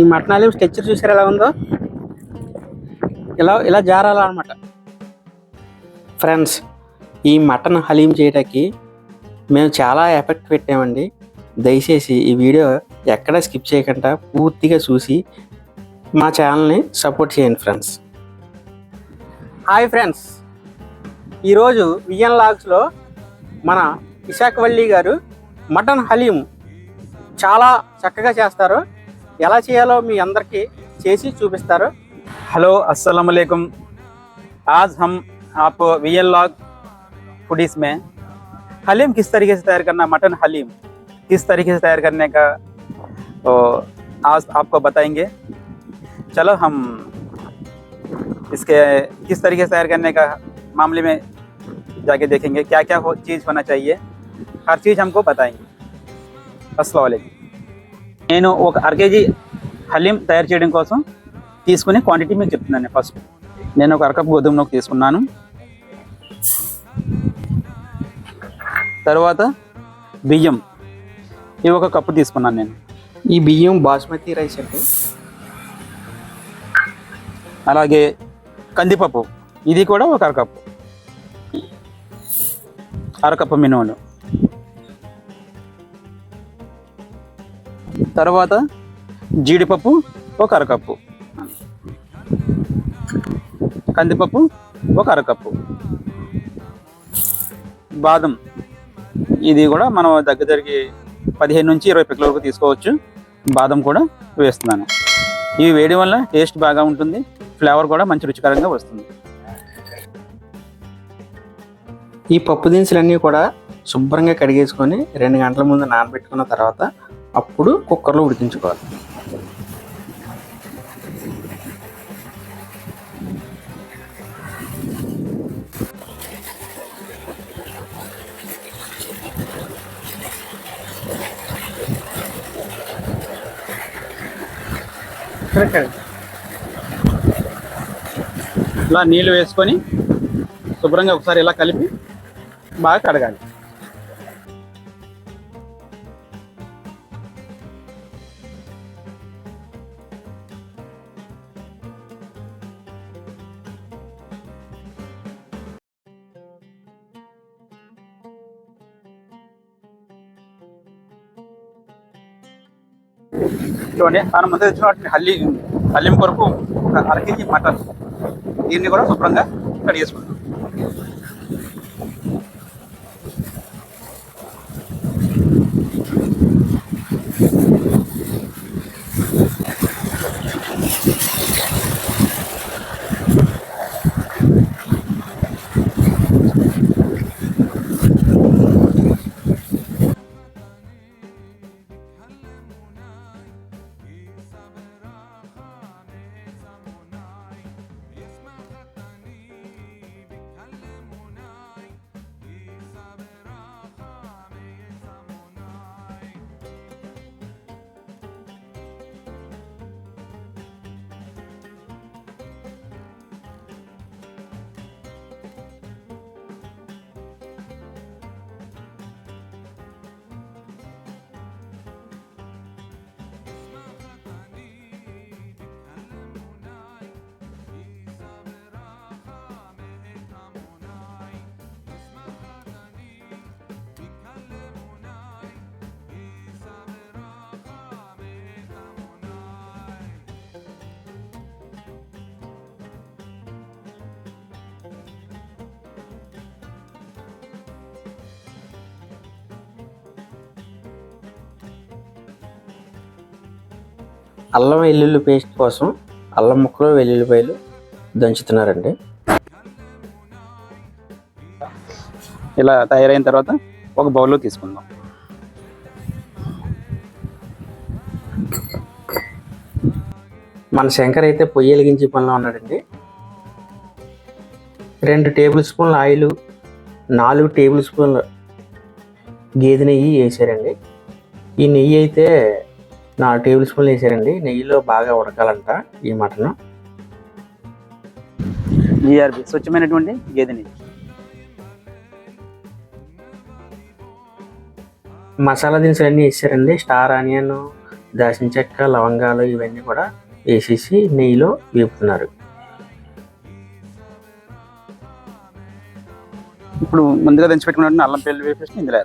ఈ మటన్ హలీం స్టెచ్చర్ చూసారు ఎలా ఉందో? ఇలా ఇలా జారాలన్నమాట. ఫ్రెండ్స్ ఈ మటన్ హలీం చేయటానికి మేము చాలా ఎఫెక్ట్ పెట్టామండి. దయచేసి ఈ వీడియో ఎక్కడ స్కిప్ చేయకుండా పూర్తిగా చూసి మా ఛానల్ని సపోర్ట్ చేయండి ఫ్రెండ్స్. Hi friends. ఈరోజు విఎన్ లాగ్స్లో మన విశాఖవల్లి గారు మటన్ హలీం చాలా చక్కగా చేస్తారు. ఎలా చేయాలో మీ అందరికీ చేసి చూపిస్తారు हेलो अस्सलाम वालेकुम आज हम आपको वी एल लॉग फूडीज में हलीम किस तरीके से तैयार करना मटन हलीम किस तरीके से तैयार करने का तो आज आपको बताएंगे चलो हम इसके किस तरीके से तैयार करने का मामले में जाके देखेंगे क्या क्या हो, चीज़ होना चाहिए हर चीज़ हमको बताएंगे అస్సలం వాలేకుమ్ నేను ఒక అర కేజీ హలీం తయారు చేయడం కోసం తీసుకునే క్వాంటిటీ మీకు చెప్తున్నాను ఫస్ట్ నేను ఒక అరకప్ గోధుమ నూక తీసుకున్నాను. తర్వాత బియ్యం. ఇవి ఒక కప్పు తీసుకున్నాను నేను. ఈ బియ్యం బాస్మతి రైస్ అండి. అలాగే కందిపప్పు. ఇది కూడా ఒక అరకప్పు. అరకప్పు మినుములు తర్వాత జీడిపప్పు ఒక అరకప్పు. కందిపప్పు ఒక అరకప్పు. బాదం. ఇది కూడా మనం దగ్గర దగ్గరికి పదిహేను నుంచి ఇరవై పిక్కల వరకు తీసుకోవచ్చు. బాదం కూడా వేస్తున్నాను. ఇవి వేయడం వల్ల టేస్ట్ బాగా ఉంటుంది. ఫ్లేవర్ కూడా మంచి రుచికరంగా వస్తుంది. ఈ పప్పు దినుసులన్నీ కూడా శుభ్రంగా కడిగేసుకొని రెండు గంటల ముందు నానబెట్టుకున్న తర్వాత అప్పుడు కుక్కర్లో ఉడికించుకోవాలి. ఇలా నీళ్ళు వేసుకొని శుభ్రంగా ఒకసారి ఇలా కలిపి బాగా కడగాలి. చూడండి మనం ముందు తెచ్చిన వాటిని హల్లి హల్లిం కొరకు ఒక అర కేజీ మటన్. దీన్ని కూడా శుభ్రంగా కడిగేసుకుంటాం. అల్లం వెల్లుల్లి పేస్ట్ కోసం అల్లం ముక్కలు వెల్లుల్లిపాయలు దంచుతున్నారండి. ఇలా తయారైన తర్వాత ఒక బౌల్లో తీసుకుందాం. మన శంకర్ అయితే పొయ్యి వెలిగించే పనిలో ఉన్నాడండి. రెండు టేబుల్ స్పూన్ల ఆయిల్ నాలుగు టేబుల్ స్పూన్ల గేదె నెయ్యి వేసారండి. ఈ నెయ్యి అయితే నాలుగు టేబుల్ స్పూన్లు వేసారండి. నెయ్యిలో బాగా ఉడకాలంట ఈ మటన్. జీఆర్బి స్వచ్ఛమైనటువంటి గేదె నెయ్యి. మసాలా దినుసులు అన్నీ వేసారండి. స్టార్ ఆనియన్ దాల్చిన చెక్క లవంగాలు ఇవన్నీ కూడా వేసేసి నెయ్యిలో వేపుతున్నారు. ఇప్పుడు ముందుగా దంచి పెట్టుకున్నట్టు అల్లం పెళ్ళి వేపేసి ఇందులో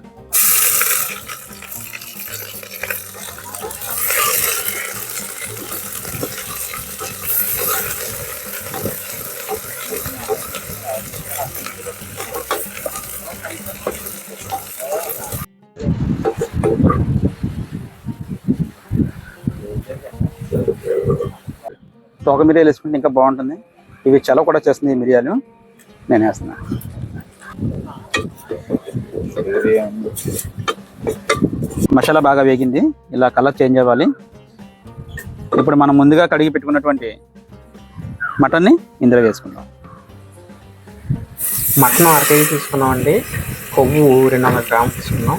తోక మిరియాలు వేసుకుంటే ఇంకా బాగుంటుంది. ఇవి చలవ కూడా చేస్తుంది ఈ మిరియాలు. నేను వేస్తున్నా. మసాలా బాగా వేగింది. ఇలా కలర్ చేంజ్ అవ్వాలి. ఇప్పుడు మనం ముందుగా కడిగి పెట్టుకున్నటువంటి మటన్ని ఇందులో వేసుకుందాం. మటన్ అర కేజీ తీసుకున్నాం అండి కొవ్వు రెండు వందల గ్రాములు తీసుకున్నాం.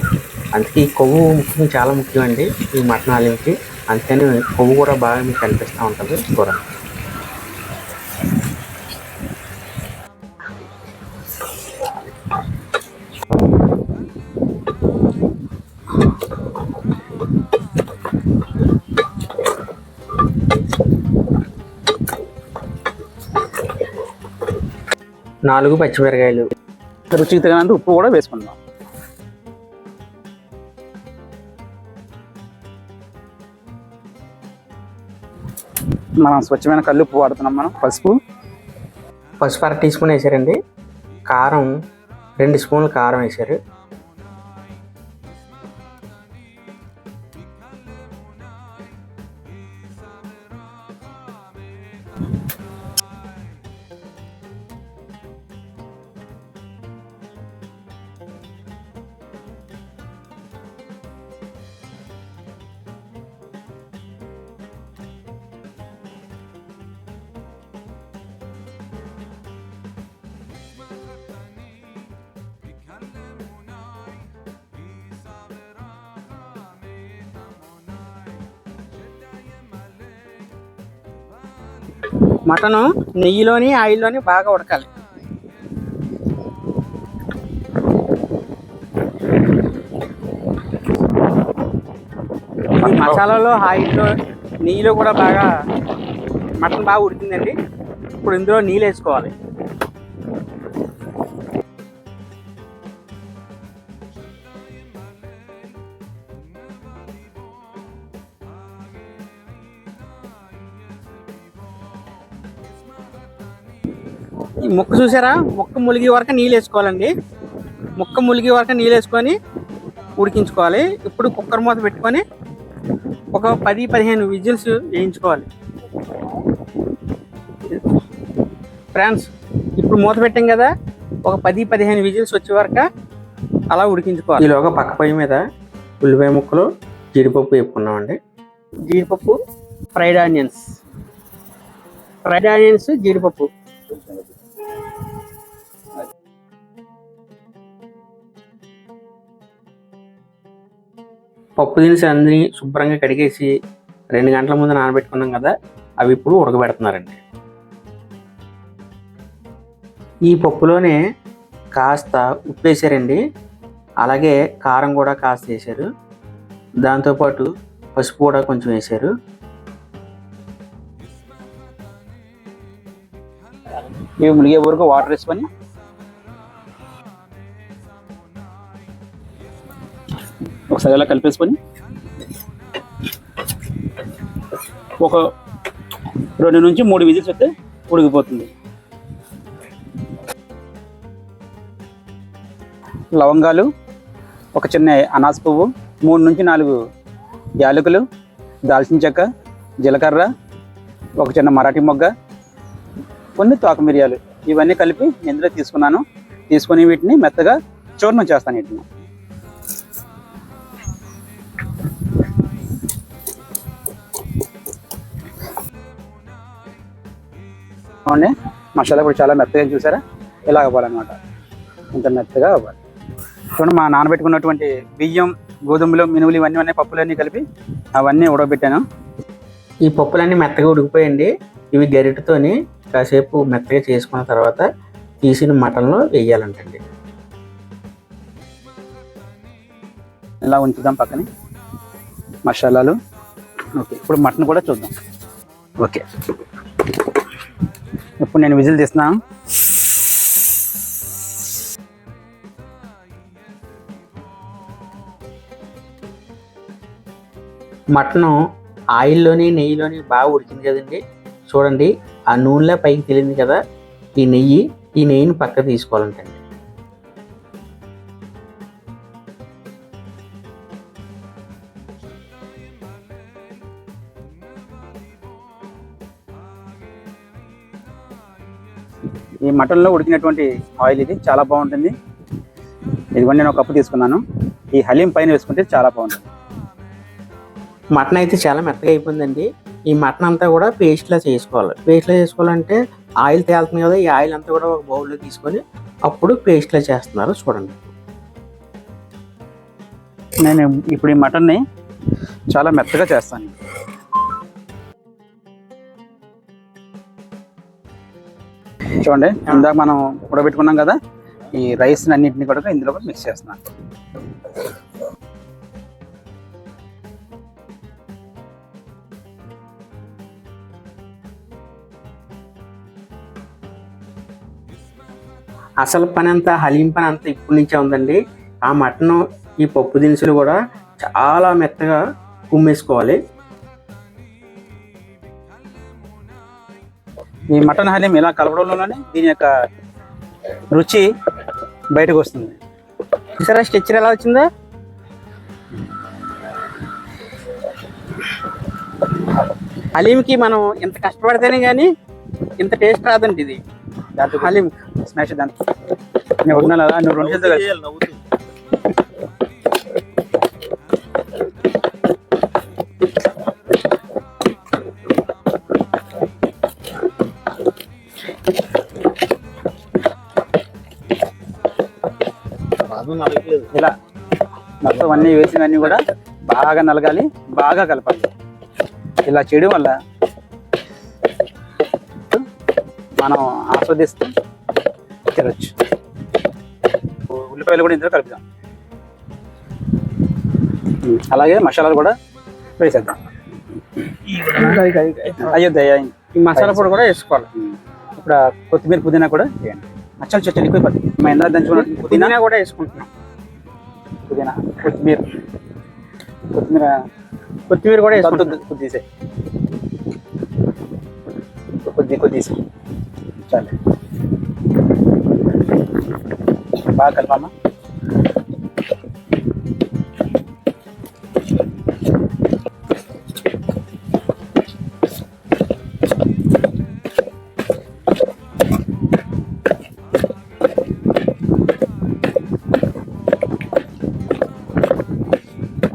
అందుకే ఈ కొవ్వు ముఖ్యం చాలా ముఖ్యం అండి ఈ మటన్ హలీంకి అందుకని కొవ్వు కూడా బాగా మీకు కనిపిస్తూ ఉంటుంది. కూర నాలుగు పచ్చిమిరకాయలు. రుచికి తగినంత ఉప్పు కూడా వేసుకుందాం. మనం స్వచ్ఛమైన కళ్ళు ఉప్పు వాడుతున్నాం మనం పసుపు. పసుపు అర టీ స్పూన్ వేసారండి. కారం రెండు స్పూన్లు కారం వేశారు మటను నెయ్యిలోని ఆయిల్లోని బాగా ఉడకాలి. ఈ మసాలాలో ఆయిల్లో నెయ్యిలో కూడా బాగా మటన్ బాగా ఉడికిందండి. ఇప్పుడు ఇందులో నీళ్ళు వేసుకోవాలి. ఈ ముక్క చూసారా? ముక్క ములిగి వరకు నీళ్ళు వేసుకోవాలండి. ముక్క ములిగి వరకు నీళ్ళు వేసుకొని ఉడికించుకోవాలి. ఇప్పుడు కుక్కర్ మూత పెట్టుకొని ఒక పది పదిహేను విజిల్స్ వేయించుకోవాలి. ఫ్రెండ్స్ ఇప్పుడు మూత పెట్టాం కదా ఒక పది పదిహేను విజిల్స్ వచ్చే వరకు అలా ఉడికించుకోవాలి. ఈలోగా పక్క పొయ్యి మీద ఉల్లిపాయ ముక్కలు జీడిపప్పు వేపుకున్నామండి జీడిపప్పు ఫ్రైడ్ ఆనియన్స్. ఫ్రైడ్ ఆనియన్స్ జీడిపప్పు. పప్పు దినుసులు అన్ని శుభ్రంగా కడిగేసి రెండు గంటల ముందు నానబెట్టుకున్నాం కదా అవి ఇప్పుడు ఉడకబెడుతున్నారండి. ఈ పప్పులోనే కాస్త ఉప్పు వేసారండి. అలాగే కారం కూడా కాస్త వేశారు దాంతోపాటు పసుపు కూడా కొంచెం వేశారు ఇవి మునిగే వరకు వాటర్ వేసుకొని ఒకసారి ఇలా కలిపేసుకొని ఒక రెండు నుంచి మూడు విజిల్స్ వస్తే ఉడికిపోతుంది. లవంగాలు ఒక చిన్న అనాస పువ్వు మూడు నుంచి నాలుగు యాలకులు దాల్చిన చెక్క జీలకర్ర ఒక చిన్న మరాఠీ మొగ్గ కొన్ని తోక మిరియాలు ఇవన్నీ కలిపి ఇందులో తీసుకున్నాను. తీసుకొని వీటిని మెత్తగా చూర్ణం చేస్తాను వీటిని. అవునండి మసాలా కూడా చాలా మెత్తగా చూసారా? ఇలా అవ్వాలన్నమాట ఇంత మెత్తగా అవ్వాలి చూడండి మా నానబెట్టుకున్నటువంటి బియ్యం గోధుమలు మినుములు ఇవన్నీ ఉన్నాయి. పప్పులన్నీ కలిపి అవన్నీ ఉడకబెట్టాను. ఈ పప్పులన్నీ మెత్తగా ఉడికిపోయండి ఇవి గరిటతోని కాసేపు మెత్తగా చేసుకున్న తర్వాత తీసిన మటన్లో వేయాలంటండి. ఇలా ఉంచుదాం పక్కనే. మసాలాలు. ఓకే ఇప్పుడు మటన్ కూడా చూద్దాం. ఓకే. ఇప్పుడు నేను విజిల్ తీస్తున్నాను మటను ఆయిల్లోని నెయ్యిలోని బాగా ఉడికింది కదండి. చూడండి ఆ నూనెలో పైకి తెలియదు కదా ఈ నెయ్యి ఈ నెయ్యిని పక్క తీసుకోవాలంటండి. ఈ మటన్లో ఉడికినటువంటి ఆయిల్ ఇది చాలా బాగుంటుంది. ఇదిగోండి నేను ఒక కప్పు తీసుకున్నాను. ఈ హలీం పైన వేసుకుంటే చాలా బాగుంటుంది. మటన్ అయితే చాలా మెత్తగా అయిపోయిందండి. ఈ మటన్ అంతా కూడా పేస్ట్లా చేసుకోవాలి. పేస్ట్లా చేసుకోవాలంటే ఆయిల్ తేలుతుంది కదా ఈ ఆయిల్ అంతా కూడా ఒక బౌల్లో తీసుకొని అప్పుడు పేస్ట్లా చేస్తున్నారు చూడండి. నేను ఇప్పుడు ఈ మటన్ని చాలా మెత్తగా చేస్తాను. చూడండి ఇందాక మనం ఉడబెట్టుకున్నాం కదా ఈ రైస్ అన్నింటిని కూడా ఇందులో కూడా మిక్స్ చేస్తున్నాను. అసలు పని అంతా హలీం పని అంతా ఇప్పటి నుంచే ఉందండి. ఆ మటన్ ఈ పప్పు దినుసులు కూడా చాలా మెత్తగా కుమ్మేసుకోవాలి. ఈ మటన్ హలీం ఇలా కలపడంలోనే దీని యొక్క రుచి బయటకు వస్తుంది. చూసారా స్ట్రెచ్చర్ ఎలా వచ్చిందో? హలీంకి మనం ఇంత కష్టపడితేనే కానీ ఇంత టేస్ట్ రాదండి ఇది. దాంతో హలీం స్మాష్ దాంతో. నేను వదినాను అలా నువ్వు రెండు. ఇలా. మొత్తం అన్నీ వేసినవన్నీ కూడా బాగా నలగాలి బాగా కలపాలి. ఇలా చేయడం వల్ల మనం ఆస్వాదిస్తూ తినచ్చు. ఉల్లిపాయలు కూడా ఇందులో కలుపుదాం. అలాగే మసాలాలు కూడా వేసేద్దాం. అయ్యో దయ్యా ఈ మసాలా పొడి కూడా వేసుకోవాలి. ఇప్పుడు కొత్తిమీర పుదీనా కూడా వేయండి. మచ్చలు చెట్లు ఎక్కువ పడుతుంది మా ఇందా దంచుకున్న పుదీనా? కూడా వేసుకుంటున్నాం. పుదీనా కొత్తిమీర. కొత్తిమీర. కొత్తిమీర కూడా వేసుకుంటున్నాం. కొద్దిసే కొద్ది కొద్దిసే చెప్తాను. బాగా కలపమ్మా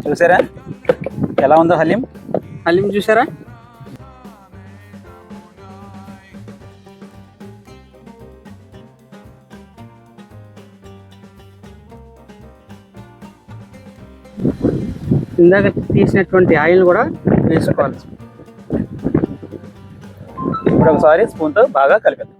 చూసారా? ఎలా ఉందో హలీం? హలీం చూసారా? ఇందాక తీసినటువంటి ఆయిల్ కూడా వేసుకోవాలి. ఇప్పుడు ఒకసారి స్పూన్తో బాగా కలిపేద్దాం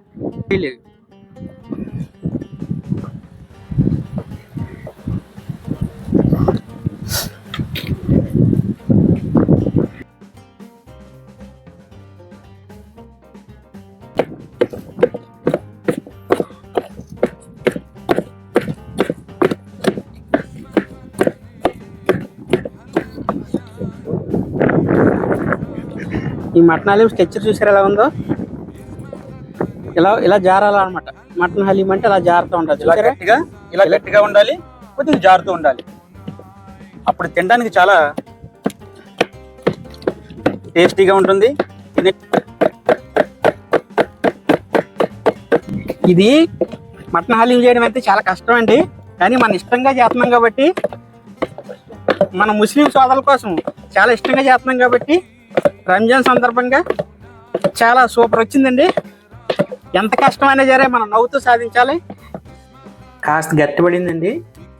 ఈ మటన్ హలీం స్ట్రెచ్చర్ చూసారు ఎలా ఉందో? ఇలా ఇలా జారాలన్నమాట. మటన్ హలీం అంటే ఇలా జారుతూ చూసారా? గట్టిగా ఇలా గట్టిగా ఉండాలి కొద్దిగా జారుతూ ఉండాలి. అప్పుడు తినడానికి చాలా టేస్టీగా ఉంటుంది. ఇది మటన్ హలీం చేయడం అయితే చాలా కష్టం అండి. కానీ మన ఇష్టంగా చేస్తున్నాం కాబట్టి మన ముస్లిం సోదరుల కోసం చాలా ఇష్టంగా చేస్తున్నాం కాబట్టి రంజాన్ సందర్భంగా చాలా సూపర్ వచ్చిందండి. ఎంత కష్టమైనా సరే మనం నవ్వుతూ సాధించాలి. కాస్త గట్టిపడిందండి.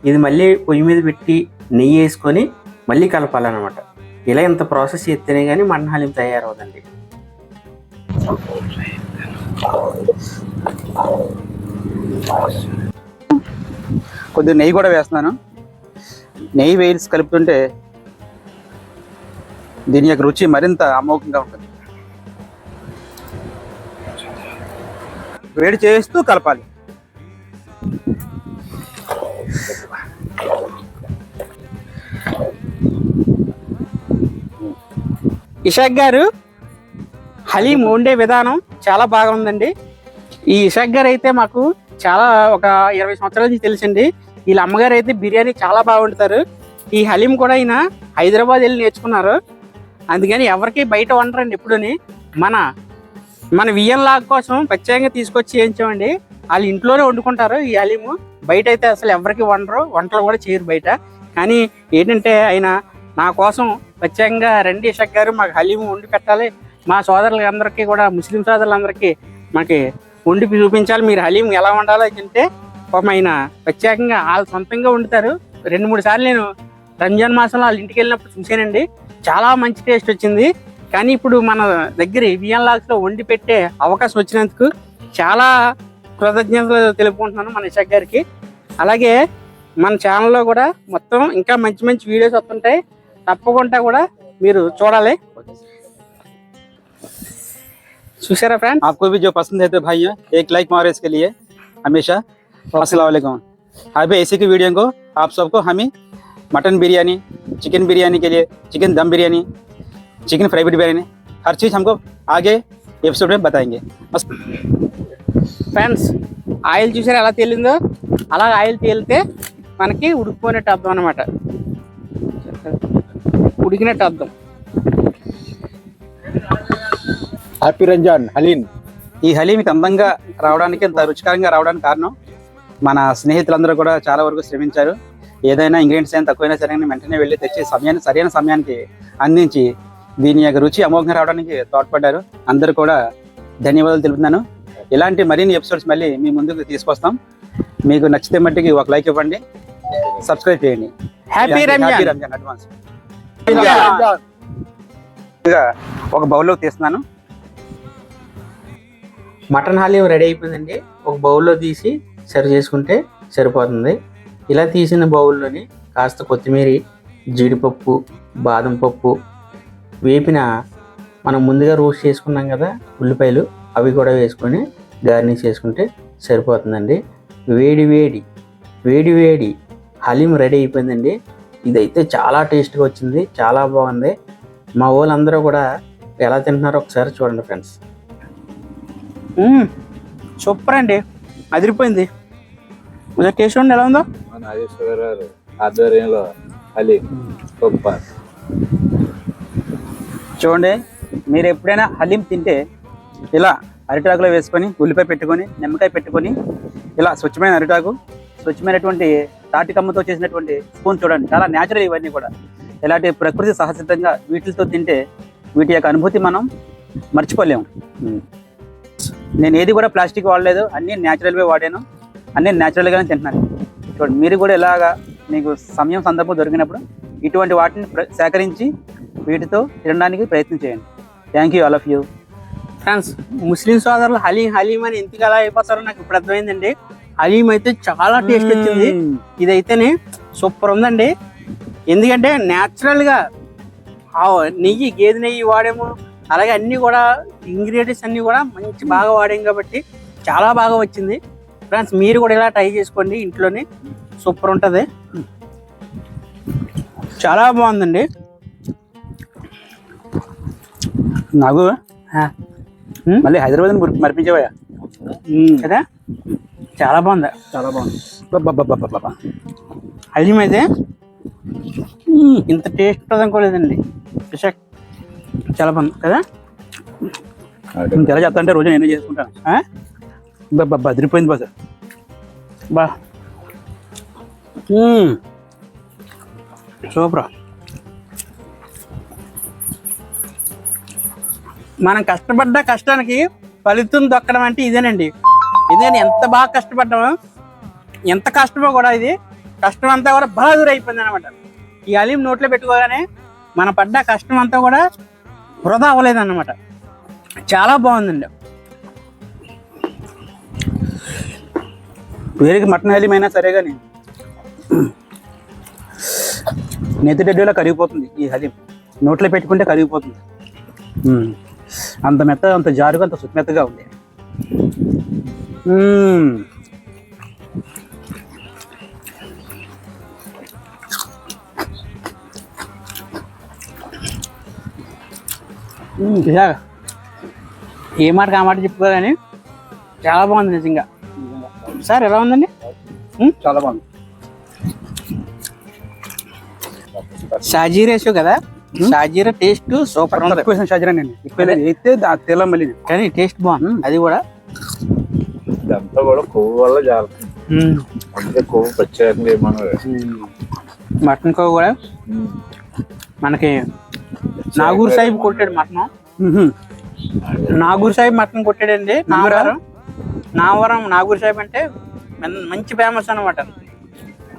ఇది మళ్ళీ పొయ్యి మీద పెట్టి నెయ్యి వేసుకొని మళ్ళీ కలపాలన్నమాట. ఇలా ఇంత ప్రాసెస్ చేస్తేనే కానీ మటన్ హలీం తయారవుదండి కొద్దిగా నెయ్యి కూడా వేస్తున్నాను. నెయ్యి వేసి కలుపుతుంటే దీని యొక్క రుచి మరింత అమోఘంగా ఉంటుంది. వేడి చేస్తూ కలపాలి. ఇషాక్ గారు హలీం వండే విధానం చాలా బాగా ఉందండి ఈ ఇషాక్ గారు అయితే మాకు చాలా ఒక ఇరవై సంవత్సరాల నుంచి తెలుసండి. వీళ్ళ అమ్మగారు అయితే బిర్యానీ చాలా బాగా వండుతారు ఈ హలీం కూడా ఆయన హైదరాబాద్ వెళ్ళి నేర్చుకున్నారు. అందుకని ఎవరికి బయట వండరండి ఎప్పుడూని. మన మన వియ్యం లాగ్ కోసం ప్రత్యేకంగా తీసుకొచ్చి చేయించామండి వాళ్ళు ఇంట్లోనే వండుకుంటారు ఈ హలీము బయట అయితే అసలు ఎవరికి వండరు వంటలు కూడా చేయరు బయట. కానీ ఏంటంటే ఆయన నా కోసం ప్రత్యేకంగా రండి ఇషక్ గారు మాకు హలీము వండి పెట్టాలి. మా సోదరులందరికీ కూడా ముస్లిం సోదరులందరికీ మాకు వండి చూపించాలి. మీరు హలీం ఎలా వండాలో అంటే పాపం ఆయన ప్రత్యేకంగా వాళ్ళు సొంతంగా వండుతారు. రెండు మూడు సార్లు నేను రంజాన్ మాసంలో వాళ్ళ ఇంటికి వెళ్ళినప్పుడు చూశానండి. చాలా మంచి టేస్ట్ వచ్చింది కానీ ఇప్పుడు మన దగ్గర విఎన్ లాగ్స్లో వండి పెట్టే అవకాశం వచ్చినందుకు చాలా కృతజ్ఞతలు తెలుపుకుంటున్నాను మన ఇషక్ గారికి అలాగే మన ఛానల్లో కూడా మొత్తం ఇంకా మంచి మంచి వీడియోస్ వస్తుంటాయి తప్పకుండా కూడా మీరు చూడాలి చూసారా ఫ్రెండ్ आपको भी जो पसंद है तो भाई एक लाइक मारो इसके लिए हमेशा अस्सलाम वालेकुम अभी ऐसे की वीडियो को आप सबको हमें मटन बिरयानी चिकन बिरयानी के लिए chicken dum biryani chicken fry biryani हर चीज़ हमको आगे एपिसोड में बताएंगे बस ఫ్రెండ్స్ ఆయిల్ చూసారా ఎలా తేలిందో అలా ఆయిల్ తేలితే మనకి ఉడికిపోయినట్టు అర్థం అనమాట ఉడికినట్టు అర్థం హ్యాపీ రంజాన్ హలీన్ ఈ హలీం ఇంత అందంగా రావడానికి ఇంత రుచికరంగా రావడానికి కారణం మన స్నేహితులందరూ కూడా చాలా వరకు శ్రమించారు ఏదైనా ఇంగ్రీడియంట్స్ అయినా తక్కువైనా సరే వెంటనే వెళ్ళి తెచ్చి సమయాన్ని సరైన సమయానికి అందించి దీని యొక్క రుచి అమోఘంగా రావడానికి తోడ్పడ్డారు. అందరూ కూడా ధన్యవాదాలు తెలుపుతున్నాను. ఇలాంటి మరిన్ని ఎపిసోడ్స్ మళ్ళీ మీ ముందుకు తీసుకొస్తాం. మీకు నచ్చితే మట్టికి ఒక లైక్ ఇవ్వండి. సబ్స్క్రైబ్ చేయండి. హ్యాపీ రంజాన్ అడ్వాన్స్ ఒక బౌల్లో తీస్తున్నాను. మటన్ హలీం రెడీ అయిపోయిందండి. ఒక బౌల్లో తీసి సర్వ్ చేసుకుంటే సరిపోతుంది. ఇలా తీసిన బౌల్లోని కాస్త కొత్తిమీర జీడిపప్పు బాదం పప్పు వేపిన మనం ముందుగా రోస్ట్ చేసుకున్నాం కదా ఉల్లిపాయలు అవి కూడా వేసుకొని గార్నిష్ చేసుకుంటే సరిపోతుందండి. వేడి వేడి వేడి వేడి హలీం రెడీ అయిపోయిందండి. ఇదైతే చాలా టేస్ట్గా వచ్చింది చాలా బాగుంది. మా వాళ్ళందరూ కూడా ఎలా తింటున్నారో ఒకసారి చూడండి ఫ్రెండ్స్. సూపర్ అండి అదిరిపోయింది. ఇలా టేస్ట్ ఉండి ఎలా ఉందో? నాగేశ్వర గారు ఆధ్వర్యంలో హలీం గొప్ప. చూడండి మీరు ఎప్పుడైనా హలీం తింటే ఇలా అరిటాకులో వేసుకొని ఉల్లిపాయ పెట్టుకొని నిమ్మకాయ పెట్టుకొని ఇలా స్వచ్ఛమైన అరిటాకు స్వచ్ఛమైనటువంటి తాటి కమ్మతో చేసినటువంటి స్పూన్ చూడండి చాలా న్యాచురల్ ఇవన్నీ కూడా. ఇలాంటి ప్రకృతి సహసిద్ధంగా వీటితో తింటే వీటి యొక్క అనుభూతి మనం మర్చిపోలేము నేను ఏది కూడా ప్లాస్టిక్ వాడలేదు అన్నీ న్యాచురల్వే వాడాను. అన్నీ న్యాచురల్గానే తింటున్నాను చూడండి మీరు కూడా ఇలాగా మీకు సమయం సందర్భం దొరికినప్పుడు ఇటువంటి వాటిని సేకరించి వీటితో తినడానికి ప్రయత్నం చేయండి. Thank you all of you friends ముస్లిం సోదరులు హలీం హలీం అని ఎందుకు అలా అయిపోతారో నాకు ఇప్పుడు అర్థమైందండి. హలీం అయితే చాలా టేస్ట్ వచ్చింది. ఇదైతేనే సూపర్ ఉందండి. ఎందుకంటే న్యాచురల్గా నెయ్యి గేదె నెయ్యి వాడాము. అలాగే అన్నీ కూడా ఇంగ్రీడియంట్స్ అన్నీ కూడా మంచి బాగా వాడాం కాబట్టి చాలా బాగా వచ్చింది. ఫ్రెండ్స్ మీరు కూడా ఇలా ట్రై చేసుకోండి ఇంట్లోనే. సూపర్ ఉంటుంది. చాలా బాగుందండి. నాకు మళ్ళీ హైదరాబాద్ మరిపించేవా కదా? చాలా బాగుంది. చాలా బాగుంది. హలీం అయితే ఇంత టేస్ట్ ఉంటుంది అనుకోలేదండి. విశాఖ. చాలా బాగుంది. కదా? ఎలా చెప్తా అంటే రోజు నేను చేసుకుంటాను. బా బదిరిపోయింది బాస్ బా మ్మ్. సూపర్. మనం కష్టపడ్డ కష్టానికి ఫలితం దొక్కడం అంటే ఇదేనండి. ఎందుకంటే ఎంత బాగా కష్టపడ్డామో ఎంత కష్టమో కూడా ఇది. కష్టం అంతా కూడా బలాదురు అయిపోయింది అనమాట ఈ అలీం నోట్లో పెట్టుకోగానే మన పడ్డ కష్టం అంతా కూడా వృధా అవ్వలేదు అనమాట చాలా బాగుందండి. వేరే మటన్ హలీం అయినా సరే కానీ నెత్తి డెడ్డీలో కరిగిపోతుంది ఈ హలీం. నోట్లో పెట్టుకుంటే కరిగిపోతుంది. అంత మెత్తగా అంత జారుగా అంత సుమెత్తగా ఉంది. ఏ మాట ఆ మాట చెప్పుకోదని చాలా బాగుంది నిజంగా. సార్ ఎలా ఉందండి? చాలా బాగుంది. షాజీ రేషో కదా? షాజీరా టేస్ట్ సూపర్ ఉంది. షాజీరా నేను అయితే తెల్ల మళ్ళీ కానీ టేస్ట్ బాగుంది. అది కూడా? ఇదంతా కూడా కొవ్వు వల్ల అందుకే కొవ్వు ప్రత్యేకంగా మటన్ కో కూడా? మనకి నాగూర్ సాహిబ్ కొట్టాడు మటన్. నాగూర్ సాహిబ్ మటన్ కొట్టాడండి. నావరం నావరం నాగూర్ సాహెబ్ అంటే మంచి ఫేమస్ అన్నమాట.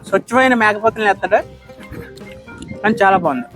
స్వచ్ఛమైన మేకపోతులు ఎత్తాడు. కానీ చాలా బాగుంది.